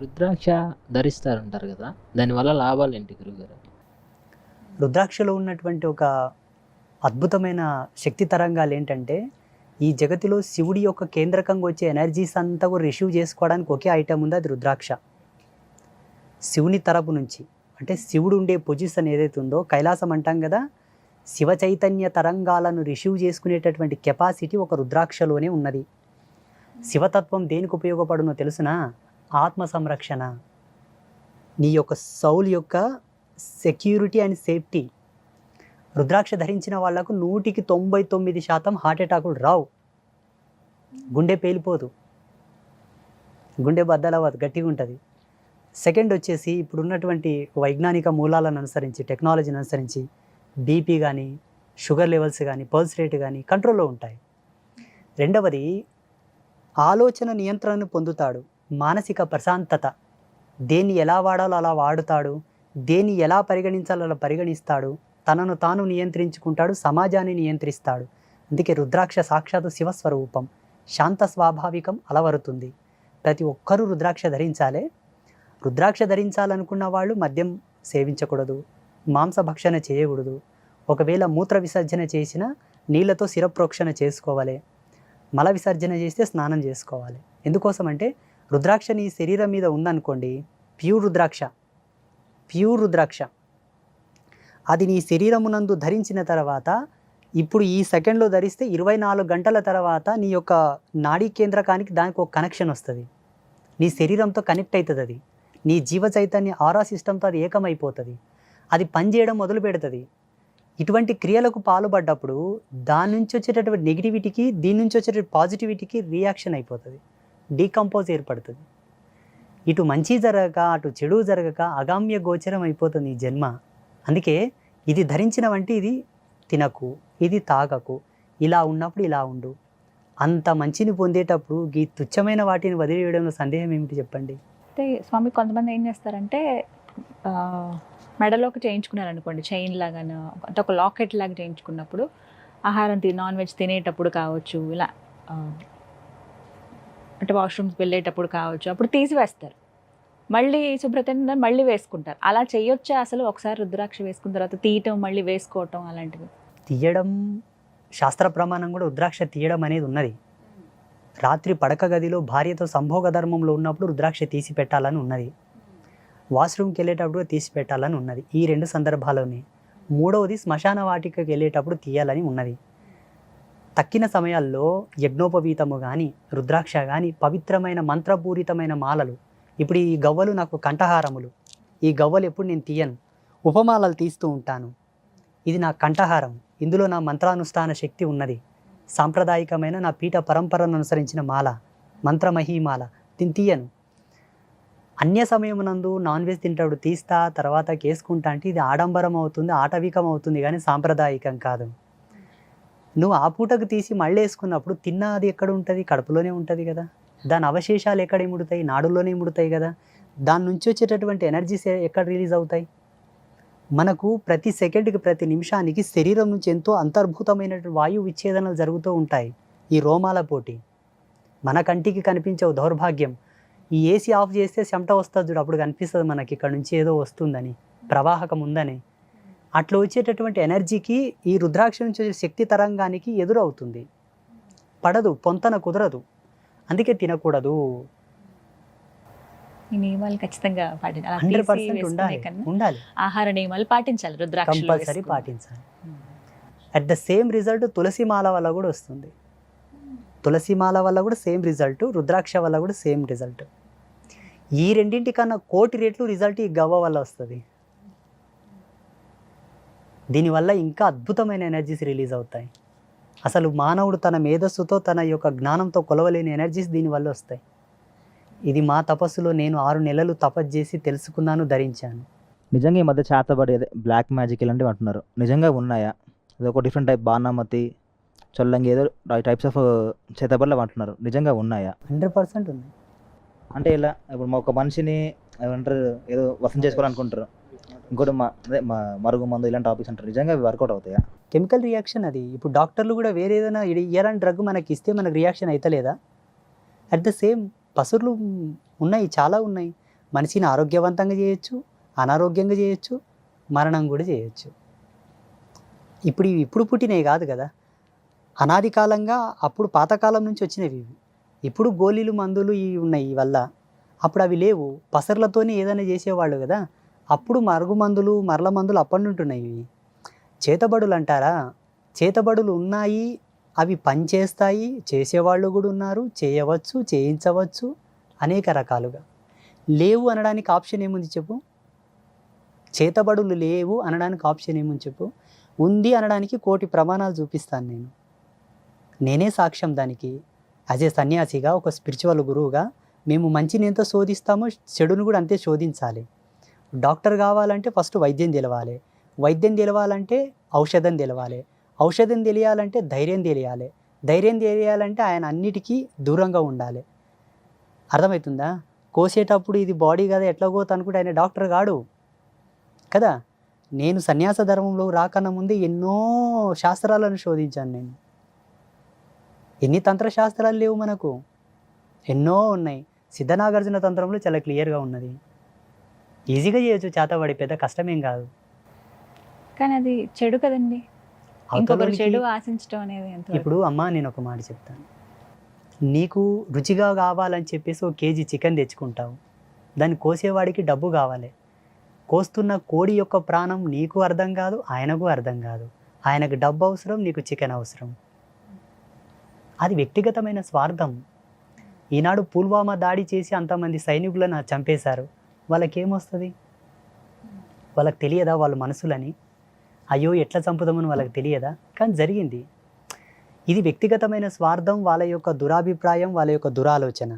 రుద్రాక్ష ధరిస్తారంటారు కదా దానివల్ల లాభాలు ఏంటి గురుగారు? రుద్రాక్షలో ఉన్నటువంటి ఒక అద్భుతమైన శక్తి తరంగాలు ఏంటంటే ఈ జగతిలో శివుడి యొక్క కేంద్రకంగా వచ్చే ఎనర్జీస్ అంతా కూడా రిసీవ్ చేసుకోవడానికి ఒకే ఐటమ్ ఉంది అది రుద్రాక్ష. శివుని తరపు నుంచి అంటే శివుడు ఉండే పొజిషన్ ఏదైతే ఉందో కైలాసం అంటాం కదా శివ చైతన్య తరంగాలను రిసీవ్ చేసుకునేటటువంటి కెపాసిటీ ఒక రుద్రాక్షలోనే ఉన్నది. శివతత్వం దేనికి ఉపయోగపడునో తెలుసునా? ఆత్మ సంరక్షణ నీ యొక్క సౌల్ యొక్క సెక్యూరిటీ అండ్ సేఫ్టీ రుద్రాక్ష ధరించిన వాళ్ళకు నూటికి తొంభై తొమ్మిది శాతం హార్ట్అటాకులు రావు. గుండె పేలిపోదు. గుండె బద్దలవ్వదు గట్టిగా ఉంటుంది. సెకండ్ వచ్చేసి ఇప్పుడు ఉన్నటువంటి వైజ్ఞానిక మూలాలను అనుసరించి టెక్నాలజీని అనుసరించి బీపీ కానీ షుగర్ లెవెల్స్ కానీ పల్స్ రేట్ కానీ కంట్రోల్లో ఉంటాయి. రెండవది ఆలోచన నియంత్రణను పొందుతాడు. మానసిక ప్రశాంతత. దేన్ని ఎలా వాడాలో అలా వాడుతాడు. దేన్ని ఎలా పరిగణించాలో అలా పరిగణిస్తాడు. తనను తాను నియంత్రించుకుంటాడు సమాజాన్ని నియంత్రిస్తాడు. అందుకే రుద్రాక్ష సాక్షాత్తు శివస్వరూపం. శాంత స్వాభావికం అలవరుతుంది. ప్రతి ఒక్కరూ రుద్రాక్ష ధరించాలే. రుద్రాక్ష ధరించాలనుకున్న వాళ్ళు మద్యం సేవించకూడదు. మాంసభక్షణ చేయకూడదు. ఒకవేళ మూత్ర విసర్జన చేసిన నీళ్ళతో శిరప్రోక్షణ చేసుకోవాలి. మల విసర్జన చేస్తే స్నానం చేసుకోవాలి. ఎందుకోసం అంటే రుద్రాక్ష నీ శరీరం మీద ఉందనుకోండి ప్యూర్ రుద్రాక్ష ప్యూర్ రుద్రాక్ష. అది నీ శరీరమునందు ధరించిన తర్వాత ఇప్పుడు ఈ సెకండ్లో ధరిస్తే ఇరవై నాలుగు గంటల తర్వాత నీ యొక్క నాడీ కేంద్రకానికి దానికి ఒక కనెక్షన్ వస్తుంది. నీ శరీరంతో కనెక్ట్ అవుతుంది అది నీ జీవ చైతన్య ఆరా సిస్టంతో అది ఏకమైపోతుంది. అది పనిచేయడం మొదలు పెడుతుంది. ఇటువంటి క్రియలకు పాల్పడ్డప్పుడు దాని నుంచి వచ్చేటటువంటి నెగిటివిటీకి దీని నుంచి వచ్చేటటువంటి పాజిటివిటీకి రియాక్షన్ అయిపోతుంది. డీకంపోజ్ ఏర్పడుతుంది. ఇటు మంచి జరగక అటు చెడు జరగక అగామ్య గోచరం అయిపోతుంది ఈ జన్మ. అందుకే ఇది ధరించిన వంటి ఇది తినకు ఇది తాగకు ఇలా ఉన్నప్పుడు ఇలా ఉండు. అంత మంచిని పొందేటప్పుడు ఈ తుచ్చమైన వాటిని వదిలివేయడంలో సందేహం ఏమిటి చెప్పండి? అయితే స్వామి కొంతమంది ఏం చేస్తారంటే ఆ, మెడలోకి చేయించుకున్నారు అనుకోండి చైన్ లాగాను అంటే ఒక లాకెట్ లాగా చేయించుకున్నప్పుడు ఆహారం తిని నాన్ వెజ్ తినేటప్పుడు కావచ్చు ఇలా అంటే వాష్రూమ్స్ వెళ్ళేటప్పుడు కావచ్చు అప్పుడు తీసివేస్తారు. మళ్ళీ శుభ్రత మళ్ళీ వేసుకుంటారు. అలా చేయొచ్చా? అసలు ఒకసారి రుద్రాక్ష వేసుకున్న తర్వాత తీయటం మళ్ళీ వేసుకోవటం అలాంటివి? తీయడం శాస్త్ర ప్రమాణం కూడా రుద్రాక్ష తీయడం అనేది ఉన్నది. రాత్రి పడక గదిలో భార్యతో సంభోగ ధర్మంలో ఉన్నప్పుడు రుద్రాక్ష తీసి పెట్టాలని ఉన్నది. వాష్రూమ్కి వెళ్ళేటప్పుడు తీసి పెట్టాలని ఉన్నది. ఈ రెండు సందర్భాల్లోనే. మూడవది శ్మశాన వాటికకి వెళ్ళేటప్పుడు తీయాలని ఉన్నది. తక్కిన సమయాల్లో యజ్ఞోపవీతము కానీ రుద్రాక్ష కానీ పవిత్రమైన మంత్రపూరితమైన మాలలు. ఇప్పుడు ఈ గవ్వలు నాకు కంఠహారములు. ఈ గవ్వలు ఎప్పుడు నేను తీయను. ఉపమాలలు తీస్తూ ఉంటాను. ఇది నా కంఠహారం. ఇందులో నా మంత్రానుష్ఠాన శక్తి ఉన్నది. సాంప్రదాయకమైన నా పీఠ పరంపరను అనుసరించిన మాల. మంత్రమహీమాల. దీన్ని తీయను. అన్య సమయమునందు నాన్ వెజ్ తింటాడు తీస్తా తర్వాత కేసుకుంటా అంటే ఇది ఆడంబరం అవుతుంది ఆటవికం అవుతుంది కానీ సాంప్రదాయకం కాదు. నువ్వు ఆ పూటకు తీసి మళ్ళీ వేసుకున్నప్పుడు తిన్నది ఎక్కడ ఉంటుంది? కడుపులోనే ఉంటుంది కదా. దాని అవశేషాలు ఎక్కడ ఇముడుతాయి? నాడుల్లోనే ఇముడుతాయి కదా. దాని నుంచి వచ్చేటటువంటి ఎనర్జీస్ ఎక్కడ రిలీజ్ అవుతాయి? మనకు ప్రతి సెకండ్కి ప్రతి నిమిషానికి శరీరం నుంచి ఎంతో అంతర్భూతమైన వాయు విచ్ఛేదనలు జరుగుతూ ఉంటాయి ఈ రోమాల పోటీ. మన కంటికి కనిపించవు దౌర్భాగ్యం. ఈ ఏసీ ఆఫ్ చేస్తే చెమట వస్తుంది చూడు అప్పుడు కనిపిస్తుంది మనకి ఇక్కడ నుంచి ఏదో వస్తుందని ప్రవాహకం ఉందని. అట్లా వచ్చేటటువంటి ఎనర్జీకి ఈ రుద్రాక్ష నుంచి వచ్చే శక్తి తరంగానికి ఎదురవుతుంది. పడదు పొంతన కుదరదు. అందుకే తినకూడదు. ఈ నియమాలు ఖచ్చితంగా పాటించాలి. ఉండాలి ఆహార నియమాలు పాటించాలి రుద్రాక్ష కంపల్సరీ పాటించాలి. అట్ ద సేమ్ రిజల్ట్ తులసి మాల వల్ల కూడా వస్తుంది. తులసి మాల వల్ల కూడా సేమ్ రిజల్ట్ రుద్రాక్ష వల్ల కూడా సేమ్ రిజల్ట్ ఈ రెండింటి కన్నా కోటి రెట్లు రిజల్ట్ ఈ గవ్వ వల్ల వస్తుంది. దీనివల్ల ఇంకా అద్భుతమైన ఎనర్జీస్ రిలీజ్ అవుతాయి. అసలు మానవుడు తన మేధస్సుతో తన యొక్క జ్ఞానంతో కొలవలేని ఎనర్జీస్ దీనివల్ల వస్తాయి. ఇది మా తపస్సులో నేను ఆరు నెలలు తపస్సు చేసి తెలుసుకున్నాను ధరించాను. నిజంగా ఈ మధ్య చేతబడి అదే బ్లాక్ మ్యాజిక్ ఇలాంటివి అంటున్నారు. నిజంగా ఉన్నాయా? అది ఒక డిఫరెంట్ టైప్ బాణామతి చొల్లంగి ఏదో టైప్స్ ఆఫ్ చేతబడులు అంటున్నారు. నిజంగా ఉన్నాయా? హండ్రెడ్ పర్సెంట్ ఉంది. అంటే ఇలా ఇప్పుడు మా ఒక మనిషిని ఏమంటారు ఏదో వసం చేసుకోవాలనుకుంటారు. ఇంకోటి అదే మరుగు మందు ఇలాంటి టాపిక్స్ అంటారు. నిజంగా వర్కౌట్ అవుతాయా? కెమికల్ రియాక్షన్ అది. ఇప్పుడు డాక్టర్లు కూడా వేరే ఏదైనా ఇలాంటి డ్రగ్ మనకి ఇస్తే మనకు రియాక్షన్ అవుతలేదా అట్ ద సేమ్ పసురులు ఉన్నాయి చాలా ఉన్నాయి. మనిషిని ఆరోగ్యవంతంగా చేయొచ్చు అనారోగ్యంగా చేయొచ్చు మరణం కూడా చేయొచ్చు. ఇప్పుడు ఇవి ఇప్పుడు పుట్టినవి కాదు కదా. అనాది కాలంగా అప్పుడు పాతకాలం నుంచి వచ్చినవి ఇవి. ఇప్పుడు గోళీలు మందులు ఇవి ఉన్నాయి వల్ల. అప్పుడు అవి లేవు. పసర్లతోనే ఏదైనా చేసేవాళ్ళు కదా. అప్పుడు మరుగు మందులు మరల మందులు అప్పటి ఉన్నాయి. చేతబడులు అంటారా? చేతబడులు ఉన్నాయి అవి పనిచేస్తాయి చేసేవాళ్ళు కూడా ఉన్నారు చేయవచ్చు చేయించవచ్చు అనేక రకాలుగా. లేవు అనడానికి ఆప్షన్ ఏముంది చెప్పు? చేతబడులు లేవు అనడానికి ఆప్షన్ ఏముంది చెప్పు? ఉంది అనడానికి కోటి ప్రమాణాలు చూపిస్తాను నేను. నేనే సాక్ష్యం దానికి. యాజ్ ఏ సన్యాసిగా ఒక స్పిరిచువల్ గురువుగా మేము మంచిని ఎంత శోధిస్తామో చెడును కూడా అంతే శోధించాలి. డాక్టర్ కావాలంటే ఫస్ట్ వైద్యం తెలవాలి. వైద్యం తెలవాలంటే ఔషధం తెలవాలి. ఔషధం తెలియాలంటే ధైర్యం తెలియాలి. ధైర్యం తెలియాలంటే ఆయన అన్నిటికీ దూరంగా ఉండాలి. అర్థమవుతుందా? కోసేటప్పుడు ఇది బాడీ కదా ఎట్లా అనుకుంటే ఆయన డాక్టర్ కాడు. కదా? నేను సన్యాస ధర్మంలో రాకన్నా ముందే ఎన్నో శాస్త్రాలను శోధించాను నేను. ఎన్ని తంత్రశాస్త్రాలు లేవు మనకు? ఎన్నో ఉన్నాయి. సిద్ధనాగార్జున తంత్రంలో చాలా క్లియర్గా ఉన్నది. ఈజీగా చేయొచ్చు చేతబడి పెద్ద కష్టమేం కాదు. కానీ అది చెడు కదండి. ఇంకొకరు చెడు ఆశించడం అనేది ఇప్పుడు అమ్మ నేను ఒక మాట చెప్తాను. నీకు రుచిగా కావాలని చెప్పేసి ఒక కేజీ చికెన్ తెచ్చుకుంటావు. దాన్ని కోసేవాడికి డబ్బు కావాలి. కోస్తున్న కోడి యొక్క ప్రాణం నీకు అర్థం కాదు ఆయనకు అర్థం కాదు. ఆయనకు డబ్బు అవసరం నీకు చికెన్ అవసరం. అది వ్యక్తిగతమైన స్వార్థం. ఈనాడు పుల్వామా దాడి చేసి అంతమంది సైనికులను చంపేశారు. వాళ్ళకేమొస్తుంది? వాళ్ళకి తెలియదా వాళ్ళ మనసులని? అయ్యో ఎట్లా చంపుదామని వాళ్ళకి తెలియదా? కానీ జరిగింది. ఇది వ్యక్తిగతమైన స్వార్థం వాళ్ళ యొక్క దురాభిప్రాయం వాళ్ళ యొక్క దురాలోచన.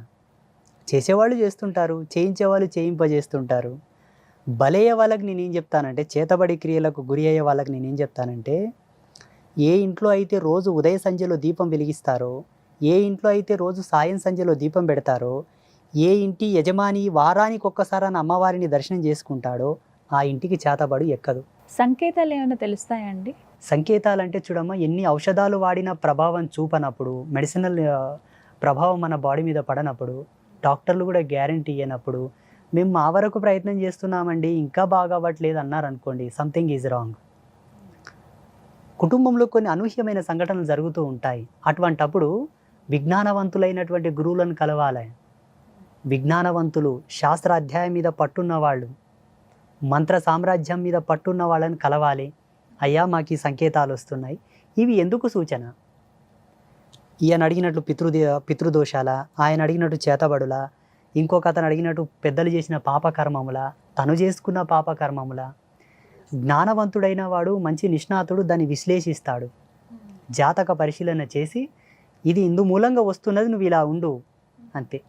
చేసేవాళ్ళు చేస్తుంటారు చేయించేవాళ్ళు చేయింపజేస్తుంటారు. బలయ్యే వాళ్ళకి నేనేం చెప్తానంటే చేతబడి క్రియలకు గురి అయ్యే వాళ్ళకి నేనేం చెప్తానంటే ఏ ఇంట్లో అయితే రోజు ఉదయ సంధ్యలో దీపం వెలిగిస్తారో ఏ ఇంట్లో అయితే రోజు సాయం సంధ్యలో దీపం పెడతారో ఏ ఇంటి యజమాని వారానికి ఒక్కసారి అమ్మవారిని దర్శనం చేసుకుంటాడో ఆ ఇంటికి చేతబడు ఎక్కదు. సంకేతాలు ఏమైనా తెలుస్తాయండి? సంకేతాలు అంటే చూడమ్మా ఎన్ని ఔషధాలు వాడినా ప్రభావం చూపనప్పుడు మెడిసినల్ ప్రభావం మన బాడీ మీద పడనప్పుడు డాక్టర్లు కూడా గ్యారంటీ ఇవ్వనప్పుడు మేము మా వరకు ప్రయత్నం చేస్తున్నామండి ఇంకా బాగా అవ్వట్లేదు అన్నారు అనుకోండి సంథింగ్ ఈజ్ రాంగ్ కుటుంబంలో కొన్ని అనూహ్యమైన సంఘటనలు జరుగుతూ ఉంటాయి. అటువంటప్పుడు విజ్ఞానవంతులైనటువంటి గురువులను కలవాలి. విజ్ఞానవంతులు శాస్త్ర అధ్యాయం మీద పట్టున్న వాళ్ళు మంత్ర సామ్రాజ్యం మీద పట్టున్న వాళ్ళని కలవాలి. అయ్యా మాకు ఈ సంకేతాలు వస్తున్నాయి. ఇవి ఎందుకు సూచన? ఈయన అడిగినట్లు పితృదే పితృదోషాల? ఆయన అడిగినట్టు చేతబడుల? ఇంకొక అతను అడిగినట్టు పెద్దలు చేసిన పాపకర్మముల? తను చేసుకున్న పాపకర్మముల? జ్ఞానవంతుడైన వాడు మంచి నిష్ణాతుడు దాన్ని విశ్లేషిస్తాడు. జాతక పరిశీలన చేసి ఇది ఇందు మూలంగా వస్తున్నది నువ్వు ఇలా ఉండు. అంతే.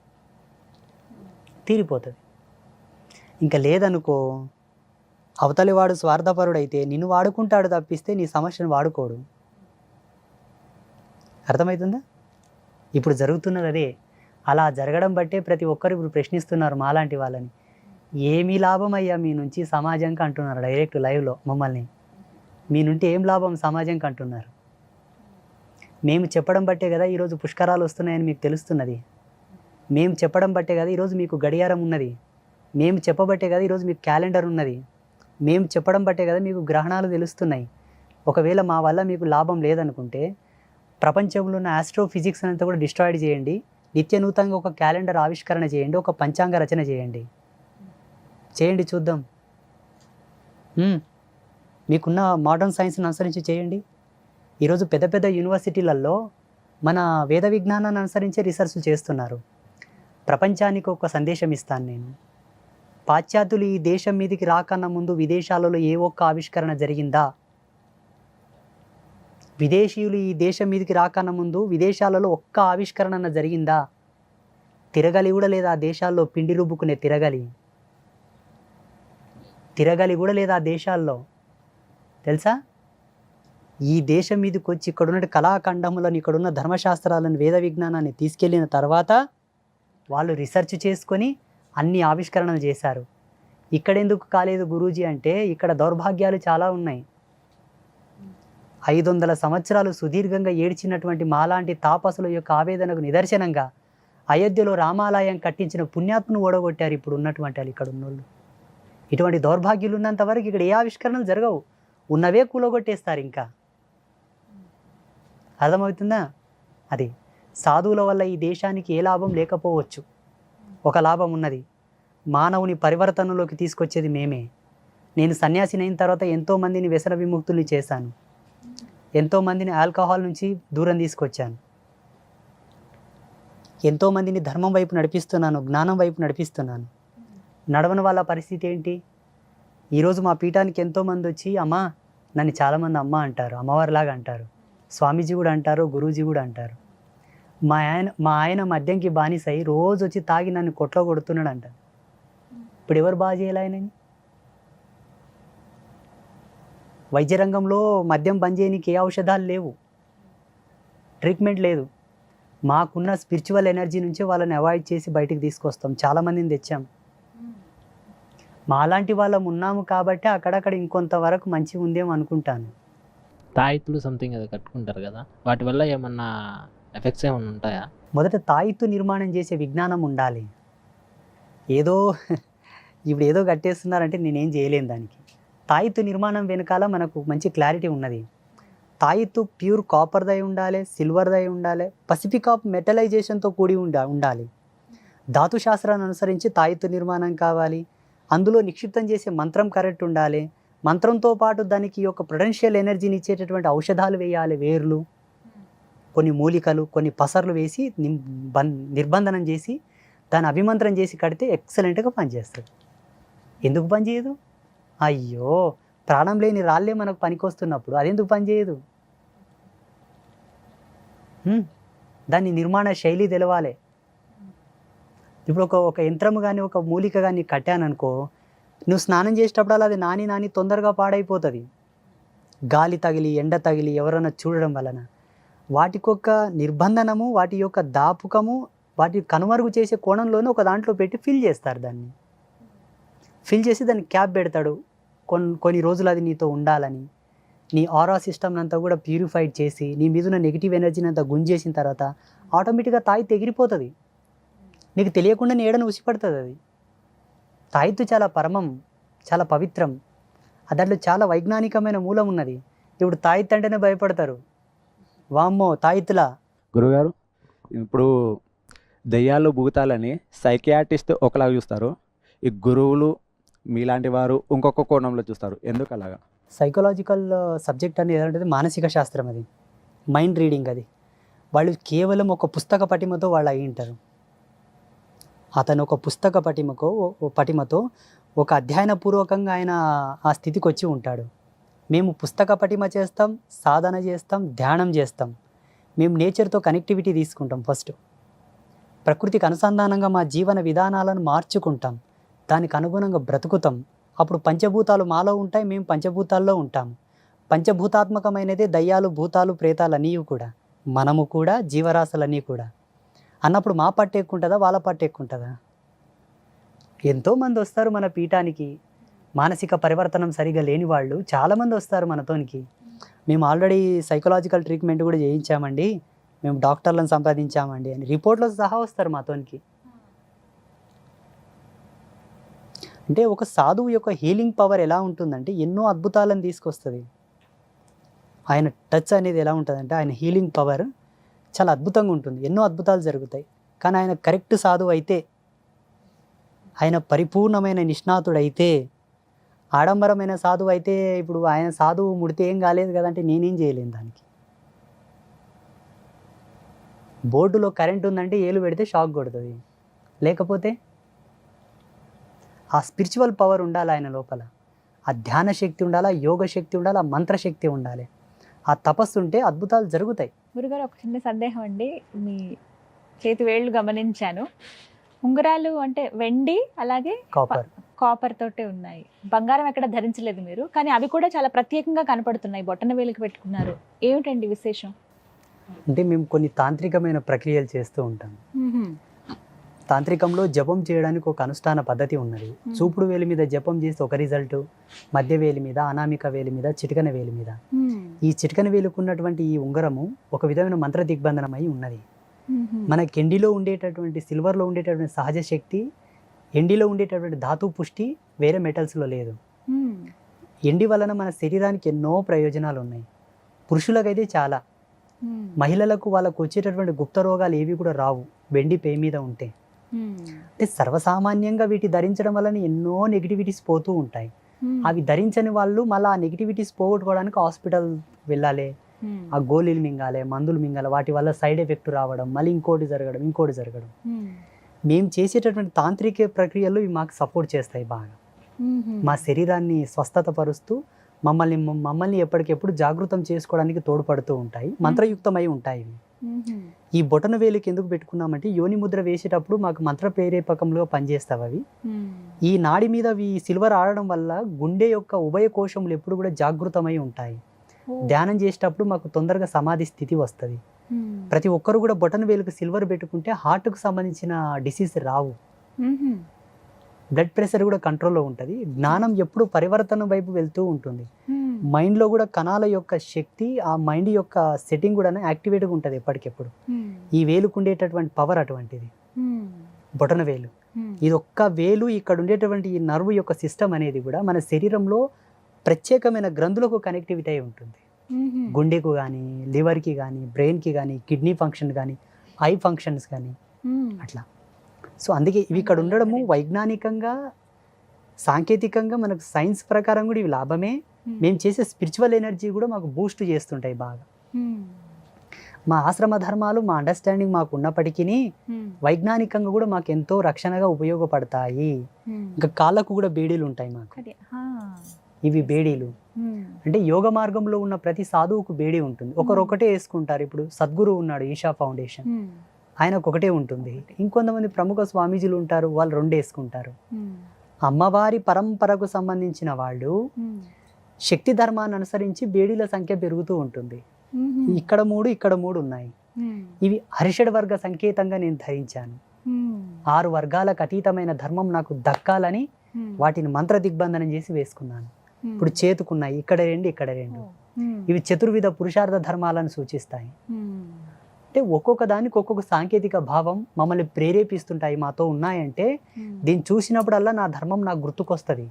తీరిపోతుంది. ఇంకా లేదనుకో అవతలి వాడు స్వార్థపరుడైతే నిన్ను వాడుకుంటాడు తప్పిస్తే నీ సమస్యను వాడుకోడు. అర్థమవుతుందా ఇప్పుడు జరుగుతున్నది అదే. అలా జరగడం బట్టే ప్రతి ఒక్కరు ఇప్పుడు ప్రశ్నిస్తున్నారు మాలాంటి వాళ్ళని. ఏమీ లాభం అయ్యా మీ నుంచి సమాజంకి అంటున్నారు డైరెక్ట్ లైవ్లో మమ్మల్ని. మీ నుండి ఏం లాభం సమాజంకి అంటున్నారు. మేము చెప్పడం బట్టే కదా ఈరోజు పుష్కరాలు వస్తున్నాయని మీకు తెలుస్తున్నది. మేము చెప్పడం బట్టే కదా ఈరోజు మీకు గడియారం ఉన్నది. మేము చెప్పబట్టే కదా ఈరోజు మీకు క్యాలెండర్ ఉన్నది. మేము చెప్పడం బట్టే కదా మీకు గ్రహణాలు తెలుస్తున్నాయి. ఒకవేళ మా వల్ల మీకు లాభం లేదనుకుంటే ప్రపంచంలో ఉన్న ఆస్ట్రోఫిజిక్స్ అంతా కూడా డిస్ట్రాయిడ్ చేయండి. నిత్య నూతనంగా ఒక క్యాలెండర్ ఆవిష్కరణ చేయండి. ఒక పంచాంగ రచన చేయండి. చేయండి చూద్దాం. మీకున్న మోడర్న్ సైన్స్ని అనుసరించి చేయండి. ఈరోజు పెద్ద పెద్ద యూనివర్సిటీలలో మన వేద విజ్ఞానాన్ని అనుసరించే రీసెర్చ్ చేస్తున్నారు. ప్రపంచానికి ఒక సందేశం ఇస్తాను నేను. పాశ్చాత్యులు ఈ దేశం మీదకి రాకన్నా ముందు విదేశాలలో ఏ ఒక్క ఆవిష్కరణ జరిగిందా? విదేశీయులు ఈ దేశం మీదకి రాకన్నా ముందు విదేశాలలో ఒక్క ఆవిష్కరణ జరిగిందా? తిరగలి కూడా లేదా ఆ దేశాల్లో పిండి రుబ్బుకునే తిరగలి? తిరగలి కూడా లేదా ఆ దేశాల్లో? తెలుసా? ఈ దేశం మీదకి వచ్చి ఇక్కడున్న కళాఖండములను ఇక్కడున్న ధర్మశాస్త్రాలను వేద విజ్ఞానాన్ని తీసుకెళ్ళిన తర్వాత వాళ్ళు రీసెర్చ్ చేసుకొని అన్ని ఆవిష్కరణలు చేశారు. ఇక్కడ ఎందుకు కాలేదు గురూజీ అంటే ఇక్కడ దౌర్భాగ్యాలు చాలా ఉన్నాయి. ఐదు వందల సంవత్సరాలు సుదీర్ఘంగా ఏడ్చినటువంటి మాలాంటి తాపసుల యొక్క ఆవేదనకు నిదర్శనంగా అయోధ్యలో రామాలయం కట్టించిన పుణ్యాత్మను ఓడగొట్టారు ఇప్పుడు ఉన్నటువంటి వాళ్ళు ఇక్కడ ఉన్నోళ్ళు. ఇటువంటి దౌర్భాగ్యులు ఉన్నంత వరకు ఇక్కడ ఏ ఆవిష్కరణలు జరగవు. ఉన్నవే కూలగొట్టేస్తారు ఇంకా. అర్థమవుతుందా? అది సాధువుల వల్ల ఈ దేశానికి ఏ లాభం లేకపోవచ్చు. ఒక లాభం ఉన్నది. మానవుని పరివర్తనలోకి తీసుకొచ్చేది మేమే. నేను సన్యాసిని అయిన తర్వాత ఎంతోమందిని వ్యసన విముక్తుల్ని చేశాను. ఎంతోమందిని ఆల్కహాల్ నుంచి దూరం తీసుకొచ్చాను. ఎంతోమందిని ధర్మం వైపు నడిపిస్తున్నాను జ్ఞానం వైపు నడిపిస్తున్నాను. నడవని వాళ్ళ పరిస్థితి ఏంటి? ఈరోజు మా పీఠానికి ఎంతోమంది వచ్చి అమ్మ నన్ను చాలామంది అమ్మ అంటారు అమ్మవారిలాగా అంటారు స్వామీజీ కూడా అంటారు గురూజీ కూడా అంటారు. మా ఆయన మా ఆయన మద్యంకి బానిసై రోజు వచ్చి తాగి నన్ను కొట్లో కొడుతున్నాడు అంట ఇప్పుడు ఎవరు బాగా చేయాలి ఆయనని? వైద్య రంగంలో మద్యం బంద్ చేయనీకి ఏ ఔషధాలు లేవు. ట్రీట్మెంట్ లేదు. మాకున్న స్పిరిచువల్ ఎనర్జీ నుంచి వాళ్ళని అవాయిడ్ చేసి బయటికి తీసుకొస్తాం. చాలామందిని తెచ్చాం. మాలాంటి వాళ్ళం ఉన్నాము కాబట్టి అక్కడక్కడ ఇంకొంతవరకు మంచి ఉందేమో అనుకుంటాను. తాయితులు సంథింగ్ అది కట్టుకుంటారు కదా. వాటి వల్ల ఏమన్నా ఎఫెక్ట్స్ ఏమైనా ఉంటాయా? మొదట తాయిత్తు నిర్మాణం చేసే విజ్ఞానం ఉండాలి. ఏదో ఇప్పుడు ఏదో కట్టేస్తున్నారంటే నేనేం చేయలేను దానికి. తాయిత్తు నిర్మాణం వెనకాల మనకు మంచి క్లారిటీ ఉన్నది. తాయిత్తు ప్యూర్ కాపర్దై ఉండాలి సిల్వర్దై ఉండాలి పసిఫిక్ ఆఫ్ మెటలైజేషన్తో కూడి ఉండా ఉండాలి. ధాతు శాస్త్రాన్ని అనుసరించి తాయిత్తు నిర్మాణం కావాలి. అందులో నిక్షిప్తం చేసే మంత్రం కరెక్ట్ ఉండాలి. మంత్రంతో పాటు దానికి ఒక ప్రొడెన్షియల్ ఎనర్జీని ఇచ్చేటటువంటి ఔషధాలు వేయాలి వేర్లు. కొన్ని మూలికలు కొన్ని పసర్లు వేసి నిం- నిర్బంధనం చేసి దాన్ని అభిమంత్రం చేసి కడితే ఎక్సలెంట్గా పనిచేస్తుంది. ఎందుకు పనిచేయదు అయ్యో! ప్రాణం లేని రాళ్ళే మనకు పనికొస్తున్నప్పుడు అదెందుకు పనిచేయదు హ్మ్. దాని నిర్మాణ శైలి తెలవాలి. ఇప్పుడు ఒక ఒక యంత్రము కానీ ఒక మూలిక కానీ కట్టాననుకో నువ్వు స్నానం చేసేటప్పుడు అది నాని నాని తొందరగా పాడైపోతుంది. గాలి తగిలి ఎండ తగిలి ఎవరైనా చూడడం వలన. వాటికొక నిర్బంధనము వాటి యొక్క దాపుకము వాటి కనుమరుగు చేసే కోణంలోనే ఒక దాంట్లో పెట్టి ఫిల్ చేస్తారు దాన్ని. ఫిల్ చేసి దాన్ని క్యాప్ పెడతాడు. కొన్ని కొన్ని రోజులు అది నీతో ఉండాలని. నీ ఆరా సిస్టమ్ అంతా కూడా ప్యూరిఫైడ్ చేసి నీ మీద ఉన్న నెగిటివ్ ఎనర్జీని అంతా గుంజేసిన తర్వాత ఆటోమేటిక్గా తాయి తెగిరిపోతుంది. నీకు తెలియకుండా నీడను ఉసిపడుతుంది అది. తాయిత్తు చాలా పరమం చాలా పవిత్రం. దాంట్లో చాలా వైజ్ఞానికమైన మూలం ఉన్నది. ఇప్పుడు తాయిత్ అంటేనే భయపడతారు. వామ్మో తాయిత్తులా? గురుగారు ఇప్పుడు దెయ్యాలు భూతాలని సైకియాటిస్ట్ ఒకలాగా చూస్తారు. ఈ గురువులు మీలాంటి వారు ఇంకొక కోణంలో చూస్తారు. ఎందుకు అలాగా సైకలాజికల్ సబ్జెక్ట్ అనేది ఏదంటే మానసిక శాస్త్రం అది. మైండ్ రీడింగ్ అది. వాళ్ళు కేవలం ఒక పుస్తక పటిమతో వాళ్ళు అయి ఉంటారు. అతను ఒక పుస్తక పటిమకో పటిమతో ఒక అధ్యయనపూర్వకంగా ఆయన ఆ స్థితికి వచ్చి ఉంటాడు. మేము పుస్తక పటిమ చేస్తాం సాధన చేస్తాం ధ్యానం చేస్తాం. మేము నేచర్తో కనెక్టివిటీ తీసుకుంటాం ఫస్ట్ ప్రకృతికి అనుసంధానంగా మా జీవన విధానాలను మార్చుకుంటాం. దానికి అనుగుణంగా బ్రతుకుతాం. అప్పుడు పంచభూతాలు మాలో ఉంటాయి మేము పంచభూతాల్లో ఉంటాం. పంచభూతాత్మకమైనదే దయ్యాలు భూతాలు ప్రేతాలన్నీ కూడా. మనము కూడా జీవరాశులన్నీ కూడా. అన్నప్పుడు మా పట్టు ఎక్కుంటుందా వాళ్ళ పట్టు ఎక్కుంటుందా ఎంతోమంది వస్తారు మన పీఠానికి. మానసిక పరివర్తనం సరిగా లేని వాళ్ళు చాలామంది వస్తారు మనతోనికి. మేము ఆల్రెడీ సైకలాజికల్ ట్రీట్మెంట్ కూడా చేయించామండి. మేము డాక్టర్లను సంపాదించామండి అని రిపోర్ట్లో సహా వస్తారు మాతోనికి. అంటే ఒక సాధువు యొక్క హీలింగ్ పవర్ ఎలా ఉంటుందంటే ఎన్నో అద్భుతాలను తీసుకొస్తుంది. ఆయన టచ్ అనేది ఎలా ఉంటుందంటే ఆయన హీలింగ్ పవర్ చాలా అద్భుతంగా ఉంటుంది. ఎన్నో అద్భుతాలు జరుగుతాయి. కానీ ఆయన కరెక్ట్ సాధువు అయితే ఆయన పరిపూర్ణమైన నిష్ణాతుడైతే ఆడంబరమైన సాధువు అయితే ఇప్పుడు ఆయన సాధువు ముడితే ఏం కాలేదు కదంటే నేనేం చేయలేను దానికి. బోర్డులో కరెంట్ ఉందంటే ఏలు పెడితే షాక్ కొడుతుంది. లేకపోతే ఆ స్పిరిచువల్ పవర్ ఉండాలి ఆయన లోపల. ఆ ధ్యాన శక్తి ఉండాలి ఆ యోగ శక్తి ఉండాలి ఆ మంత్రశక్తి ఉండాలి. ఆ తపస్సు ఉంటే అద్భుతాలు జరుగుతాయి. గురుగారు ఒక చిన్న సందేహం అండి. మీ చేతి వేళ్ళు గమనించాను. ఉంగరాలు అంటే వెండి అలాగే కాపర్. కాపర్ తోటే ఉన్నాయి. బంగారం ఎక్కడ ధరించలేదు మీరు కానీ అవి కూడా చాలా ప్రత్యేకంగా కనపడుతున్నాయి. బొట్టన వేలికి పెట్టుకున్నారు. ఏమిటండి విశేషం? అంటే మేము కొన్ని తాంత్రికమైన ప్రక్రియలు చేస్తూ ఉంటాం. తాంత్రికంలో జపం చేయడానికి ఒక అనుష్ఠాన పద్ధతి ఉన్నది. చూపుడు వేలి మీద జపం చేస్తే ఒక రిజల్ట్ మధ్య వేలి మీద అనామిక వేలి మీద చిటికన వేలి మీద. ఈ చిటికన వేలుకున్నటువంటి ఈ ఉంగరము ఒక విధమైన మంత్ర దిగ్బంధనం అయి ఉన్నది మనకి ఎండిలో ఉండేటటువంటి సిల్వర్లో ఉండేటటువంటి సహజ శక్తి ఎండిలో ఉండేటటువంటి ధాతు పుష్టి వేరే మెటల్స్లో లేదు. ఎండి వలన మన శరీరానికి ఎన్నో ప్రయోజనాలు ఉన్నాయి. పురుషులకైతే చాలా. మహిళలకు వాళ్ళకు వచ్చేటటువంటి గుప్త రోగాలు ఏవి కూడా రావు. వెండి పే మీద ఉంటే. అంటే సర్వసామాన్యంగా వీటి ధరించడం వలన ఎన్నో నెగిటివిటీస్ పోతూ ఉంటాయి. అవి ధరించని వాళ్ళు మళ్ళీ ఆ నెగిటివిటీస్ పోగొట్టుకోవడానికి హాస్పిటల్ వెళ్ళాలి. ఆ గోళీలు మింగాలి మందులు మింగాలి. వాటి వల్ల సైడ్ ఎఫెక్ట్ రావడం మళ్ళీ ఇంకోటి జరగడం ఇంకోటి జరగడం. మేము చేసేటటువంటి తాంత్రిక ప్రక్రియలు ఇవి మాకు సపోర్ట్ చేస్తాయి బాగా. మా శరీరాన్ని స్వస్థత పరుస్తూ మమ్మల్ని మమ్మల్ని ఎప్పటికెప్పుడు జాగృతం చేసుకోవడానికి తోడ్పడుతూ ఉంటాయి మంత్రయుక్తమై ఉంటాయి ఈ బొటన వేలికి ఎందుకు పెట్టుకున్నామంటే యోని ముద్ర వేసేటప్పుడు మాకు మంత్ర ప్రేరేపకంలో పనిచేస్తావు అవి. ఈ నాడి మీద ఈ సిల్వర్ ఆడడం వల్ల గుండె యొక్క ఉభయ కోశములు ఎప్పుడు కూడా జాగృతమై ఉంటాయి. ధ్యానం చేసేటప్పుడు మాకు తొందరగా సమాధి స్థితి వస్తుంది. ప్రతి ఒక్కరు కూడా బొటన వేలుకు సిల్వర్ పెట్టుకుంటే హార్ట్కు సంబంధించిన డిసీజ్ రావు. బ్లడ్ ప్రెషర్ కూడా కంట్రోల్లో ఉంటుంది. జ్ఞానం ఎప్పుడు పరివర్తన వైపు వెళ్తూ ఉంటుంది. మైండ్లో కూడా కణాల యొక్క శక్తి ఆ మైండ్ యొక్క సెట్టింగ్ కూడా యాక్టివేట్గా ఉంటుంది ఎప్పటికెప్పుడు. ఈ వేలుకు ఉండేటటువంటి పవర్ అటువంటిది. బొటన వేలు. ఇది ఒక్క వేలు ఇక్కడ ఉండేటువంటి ఈ నర్వ్ యొక్క సిస్టమ్ అనేది కూడా మన శరీరంలో ప్రత్యేకమైన గ్రంథులకు కనెక్టివిటీ అయి ఉంటుంది. గుండెకు కానీ లివర్కి కానీ బ్రెయిన్కి కానీ కిడ్నీ ఫంక్షన్ కానీ ఐ ఫంక్షన్స్ కానీ అట్లా. సో అందుకే ఇవి ఇక్కడ ఉండడము వైజ్ఞానికంగా సాంకేతికంగా మనకు సైన్స్ ప్రకారం కూడా ఇవి లాభమే. మేము. చేసే స్పిరిచువల్ ఎనర్జీ కూడా మాకు బూస్ట్ చేస్తుంటాయి బాగా. మా ఆశ్రమ ధర్మాలు మా అండర్స్టాండింగ్ మాకు ఉన్నప్పటికీ వైజ్ఞానికంగా కూడా మాకు ఎంతో రక్షణగా ఉపయోగపడతాయి. ఇంకా కాళ్ళకు కూడా బేడీలు ఉంటాయి మాకు. ఇవి బేడీలు. అంటే యోగ మార్గంలో ఉన్న ప్రతి సాధువుకు బేడీ ఉంటుంది. ఒకరు ఒకటే వేసుకుంటారు. ఇప్పుడు సద్గురు ఉన్నాడు ఈషా ఫౌండేషన్. ఆయనకు ఒకటే ఉంటుంది. ఇంకొంతమంది ప్రముఖ స్వామీజీలు ఉంటారు. వాళ్ళు రెండు వేసుకుంటారు. అమ్మవారి పరంపరకు సంబంధించిన వాళ్ళు శక్తి ధర్మాన్ని అనుసరించి బేడీల సంఖ్య పెరుగుతూ ఉంటుంది. ఇక్కడ మూడు ఇక్కడ మూడు ఉన్నాయి. ఇవి హరిషడ్ వర్గ సంకేతంగా నేను ధరించాను. ఆరు వర్గాలకు అతీతమైన ధర్మం నాకు దక్కాలని వాటిని మంత్ర దిగ్బంధనం చేసి వేసుకున్నాను. ఇప్పుడు చేతుకున్నాయి ఇక్కడ రెండు ఇక్కడ రెండు. ఇవి చతుర్విధ పురుషార్థ ధర్మాలను సూచిస్తాయి. అంటే ఒక్కొక్క దానికి ఒక్కొక్క సాంకేతిక భావం మమ్మల్ని ప్రేరేపిస్తుంటాయి మాతో ఉన్నాయంటే దీన్ని చూసినప్పుడల్లా నా ధర్మం నాకు గుర్తుకొస్తుంది.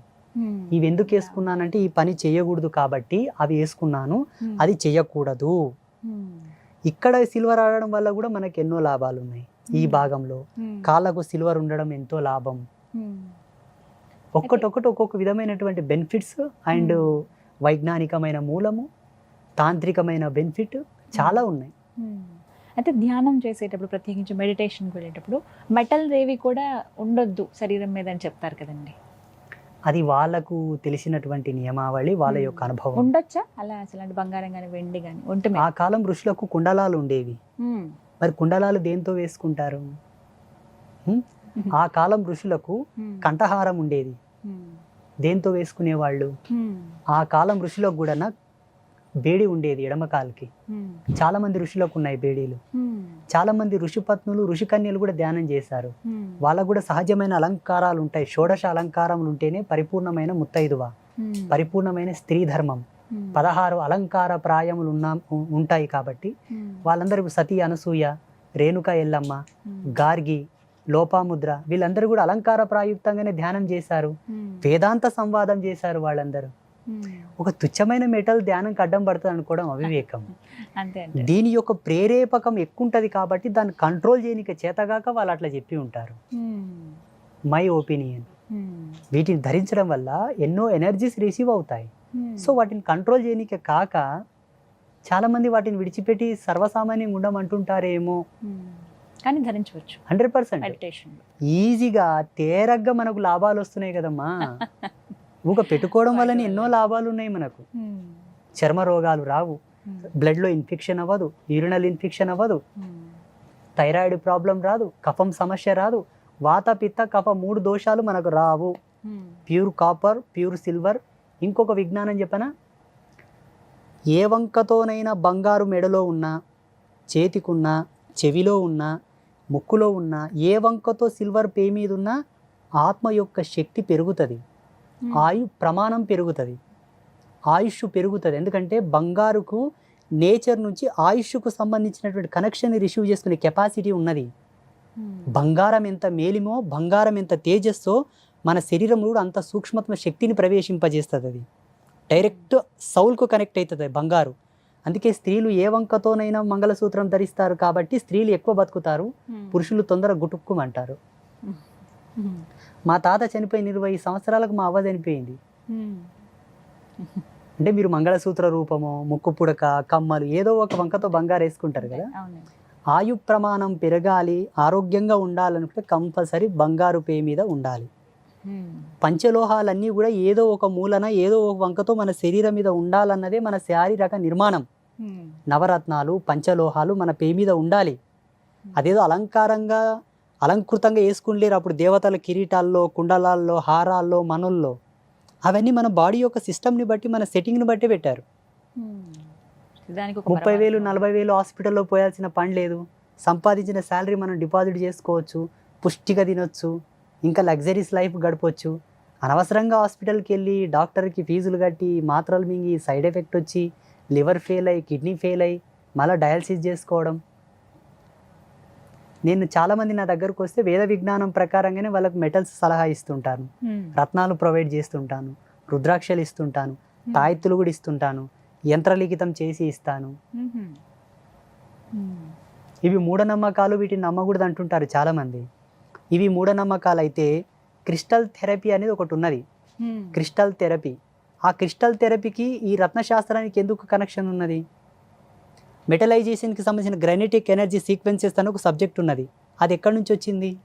ఇవి ఎందుకు వేసుకున్నానంటే ఈ పని చేయకూడదు కాబట్టి అవి వేసుకున్నాను అది చెయ్యకూడదు ఇక్కడ సిల్వర్ ఆడడం వల్ల కూడా మనకి ఎన్నో లాభాలు ఉన్నాయి ఈ భాగంలో. కాళ్ళకు సిల్వర్ ఉండడం ఎంతో లాభం. ఒక్కటొక్కటి ఒక్కొక్క విధమైనటువంటి బెనిఫిట్స్ అండ్ వైజ్ఞానికమైన మూలము తాంత్రికమైన బెనిఫిట్ చాలా ఉన్నాయి. అయితే ధ్యానం చేసేటప్పుడు ప్రత్యేకించి మెడిటేషన్కి వెళ్ళేటప్పుడు మెటల్ రేవి కూడా ఉండొద్దు శరీరం మీద అని చెప్తారు కదండి. అది వాళ్ళకు తెలిసినటువంటి నియమావళి వాళ్ళ Hmm. యొక్క అనుభవం. ఉండొచ్చా? అలా అసలు అంటే బంగారం కానీ వెండి కానీ ఒంటి ఆ కాలం ఋషులకు కుండలాలు ఉండేవి. మరి కుండలాలు దేంతో వేసుకుంటారు? Hmm? ఆ కాలం ఋషులకు కంఠహారం ఉండేది. దేంతో వేసుకునేవాళ్ళు? ఆ కాలం ఋషులకు కూడా బేడి ఉండేది ఎడమ కాలుకి. చాలా మంది ఋషులకు ఉన్నాయి బేడీలు. చాలా మంది ఋషిపత్నులు ఋషికన్యలు కూడా ధ్యానం చేశారు. వాళ్ళకు కూడా సహజమైన అలంకారాలు ఉంటాయి. షోడశ అలంకారములు ఉంటేనే పరిపూర్ణమైన ముత్తైదువ పరిపూర్ణమైన స్త్రీ ధర్మం. పదహారు అలంకార ప్రాయములు ఉన్న ఉంటాయి కాబట్టి వాళ్ళందరూ సతీ అనసూయ రేణుక ఎల్లమ్మ గార్గి లోపాముద్ర. వీళ్ళందరూ కూడా అలంకార ప్రాయుక్తంగానే ధ్యానం చేశారు. వేదాంత సంవాదం చేశారు వాళ్ళందరూ. ఒక తుచ్చమైన మెటల్ ధ్యానంకి అడ్డం పడుతుంది అనుకోవడం అవివేకం. దీని యొక్క ప్రేరేపకం ఎక్కువ ఉంటుంది కాబట్టి దాన్ని కంట్రోల్ చేయనిక చేతగాక వాళ్ళు అట్లా చెప్పి ఉంటారు. మై ఒపీనియన్ వీటిని ధరించడం వల్ల ఎన్నో ఎనర్జీస్ రిసీవ్ అవుతాయి. సో వాటిని కంట్రోల్ చేయనిక కాక చాలా మంది వాటిని విడిచిపెట్టి సర్వసామాన్యంగా ఉండమంటుంటారేమో. కానీ ధరించవచ్చు. Hundred percent. మెడిటేషన్ ఈజీగా తేరగ్గా మనకు లాభాలు వస్తున్నాయి కదమ్మా. ఊక పెట్టుకోవడం వల్లనే ఎన్నో లాభాలు ఉన్నాయి మనకు. చర్మ రోగాలు రావు. బ్లడ్లో ఇన్ఫెక్షన్ అవ్వదు. యూరినల్ ఇన్ఫెక్షన్ అవ్వదు. థైరాయిడ్ ప్రాబ్లం రాదు. కఫం సమస్య రాదు. వాత పిత్త కఫ మూడు దోషాలు మనకు రావు. ప్యూర్ కాపర్ ప్యూర్ సిల్వర్ ఇంకొక విజ్ఞానం చెప్పనా? ఏ వంకతోనైనా బంగారు మెడలో ఉన్నా చేతికున్నా చెవిలో ఉన్నా ముక్కులో ఉన్నా ఏ వంకతో సిల్వర్ పే మీద ఉన్నా ఆత్మ యొక్క శక్తి పెరుగుతుంది. ఆయు ప్రమాణం పెరుగుతుంది. ఆయుష్ పెరుగుతుంది. ఎందుకంటే బంగారుకు నేచర్ నుంచి ఆయుష్కు సంబంధించినటువంటి కనెక్షన్ రిసీవ్ చేసుకునే కెపాసిటీ ఉన్నది. బంగారం ఎంత మేలిమో బంగారం ఎంత తేజస్సో మన శరీరంలో కూడా అంత సూక్ష్మత్మ శక్తిని ప్రవేశింపజేస్తుంది అది. డైరెక్ట్ సౌల్కు కనెక్ట్ అవుతుంది బంగారు. అందుకే స్త్రీలు ఏ వంకతోనైనా మంగళసూత్రం ధరిస్తారు కాబట్టి స్త్రీలు ఎక్కువ బతుకుతారు పురుషులు తొందర గుటుక్కుమంటారు. మా తాత చనిపోయిన ఇరవై సంవత్సరాలకు మా అవ్వ చనిపోయింది. అంటే మీరు మంగళసూత్ర రూపము ముక్కు పుడక కమ్మలు ఏదో ఒక వంకతో బంగారు వేసుకుంటారు కదా? ఆయు ప్రమాణం పెరగాలి ఆరోగ్యంగా ఉండాలనుకుంటే కంపల్సరీ బంగారు పే మీద ఉండాలి. పంచలోహాలన్నీ కూడా ఏదో ఒక మూలన ఏదో ఒక వంకతో మన శరీరం మీద ఉండాలన్నదే మన శారీరక నిర్మాణం. నవరత్నాలు పంచలోహాలు మన పే మీద ఉండాలి. అదేదో అలంకారంగా అలంకృతంగా వేసుకుంటలేరు అప్పుడు దేవతల కిరీటాల్లో కుండలాల్లో హారాల్లో మనుల్లో. అవన్నీ మన బాడీ యొక్క సిస్టమ్ని బట్టి మన సెట్టింగ్ని బట్టి పెట్టారు. ముప్పై వేలు నలభై వేలు హాస్పిటల్లో పోయాల్సిన పని లేదు. సంపాదించిన శాలరీ మనం డిపాజిట్ చేసుకోవచ్చు. పుష్టిగా తినొచ్చు. ఇంకా లగ్జరీస్ లైఫ్ గడపవచ్చు అనవసరంగా హాస్పిటల్కి వెళ్ళి డాక్టర్కి ఫీజులు కట్టి మాత్రలు మింగి సైడ్ ఎఫెక్ట్ వచ్చి లివర్ ఫెయిల్ అయ్యి కిడ్నీ ఫెయిల్ అయ్యి మళ్ళీ డయాలసిస్ చేసుకోవడం. నేను చాలామంది నా దగ్గరకు వస్తే వేద విజ్ఞానం ప్రకారంగానే వాళ్ళకి మెటల్స్ సలహా ఇస్తుంటాను. రత్నాలు ప్రొవైడ్ చేస్తుంటాను. రుద్రాక్షలు ఇస్తుంటాను. తాయెత్తులు కూడా ఇస్తుంటాను. యంత్రలిఖితం చేసి ఇస్తాను. ఇవి మూఢనమ్మకాలు వీటిని నమ్మకూడదు అంటుంటారు చాలామంది. ఇవి మూఢనమ్మకాలు అయితే క్రిస్టల్ థెరపీ అనేది ఒకటి ఉన్నది. Crystal therapy. ఆ క్రిస్టల్ థెరపీకి ఈ రత్నశాస్త్రానికి ఎందుకు కనెక్షన్ ఉన్నది? మెటలైజేషన్కి సంబంధించిన గ్రైనెటిక్ ఎనర్జీ సీక్వెన్సెస్ అని ఒక సబ్జెక్ట్ ఉన్నది. అది ఎక్కడి నుంచి వచ్చింది?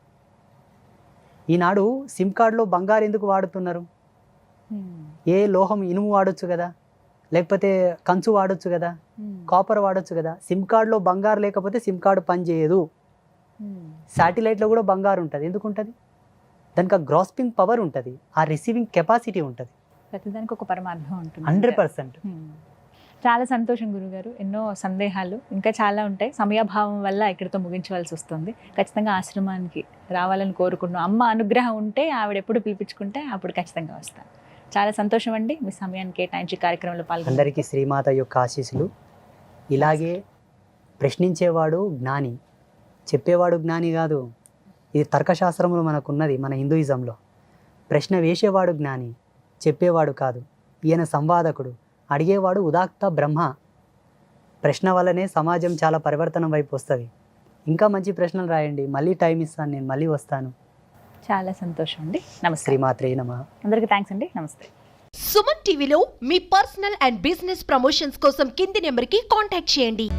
ఈనాడు సిమ్ కార్డులో బంగారు ఎందుకు వాడుతున్నారు. ఏ లోహం ఇనుము వాడొచ్చు కదా? లేకపోతే కంచు వాడొచ్చు కదా. కాపర్ వాడొచ్చు కదా? సిమ్ కార్డులో బంగారు లేకపోతే సిమ్ కార్డు పనిచేయదు. శాటిలైట్లో కూడా బంగారు ఉంటుంది. ఎందుకు ఉంటుంది దానికి ఆ గ్రాస్పింగ్ పవర్ ఉంటుంది. ఆ రిసీవింగ్ కెపాసిటీ ఉంటుంది. ప్రతిదానికి ఒక పరమార్థం ఉంటుంది. Hundred percent. Hmm. చాలా సంతోషం గురుగారు. ఎన్నో సందేహాలు. ఇంకా చాలా ఉంటాయి. సమయాభావం వల్ల ఇక్కడితో ముగించవలసి వస్తుంది. ఖచ్చితంగా ఆశ్రమానికి రావాలని కోరుకుంటున్నాం. అమ్మ అనుగ్రహం ఉంటే ఆవిడ ఎప్పుడు పిలిపించుకుంటే అప్పుడు ఖచ్చితంగా వస్తాను చాలా సంతోషం అండి. మీ సమయాన్ని కేటాయించి కార్యక్రమంలో పాల్గొని అందరికీ శ్రీమాత యొక్క ఆశీస్సులు. ఇలాగే ప్రశ్నించేవాడు జ్ఞాని. చెప్పేవాడు జ్ఞాని కాదు. ఇది తర్కశాస్త్రంలో మనకున్నది మన హిందూయిజంలో. ప్రశ్న వేసేవాడు జ్ఞాని చెప్పేవాడు కాదు. ఈయన సంవాదకుడు అడిగేవాడు ఉదాక్త బ్రహ్మ. ప్రశ్న వల్లనే సమాజం చాలా పరివర్తనం వైపు వస్తుంది. ఇంకా మంచి ప్రశ్నలు రాయండి. మళ్ళీ టైం ఇస్తాను నేను మళ్ళీ వస్తాను. చాలా సంతోషం అండి. నమస్తే. శ్రీమాత్రే నమ. అందరికీ థ్యాంక్స్ అండి. నమస్తే. సుమన్ టీవీలో మీ పర్సనల్ అండ్ బిజినెస్ ప్రమోషన్స్ కోసం కింది నెంబర్కి కాంటాక్ట్ చేయండి.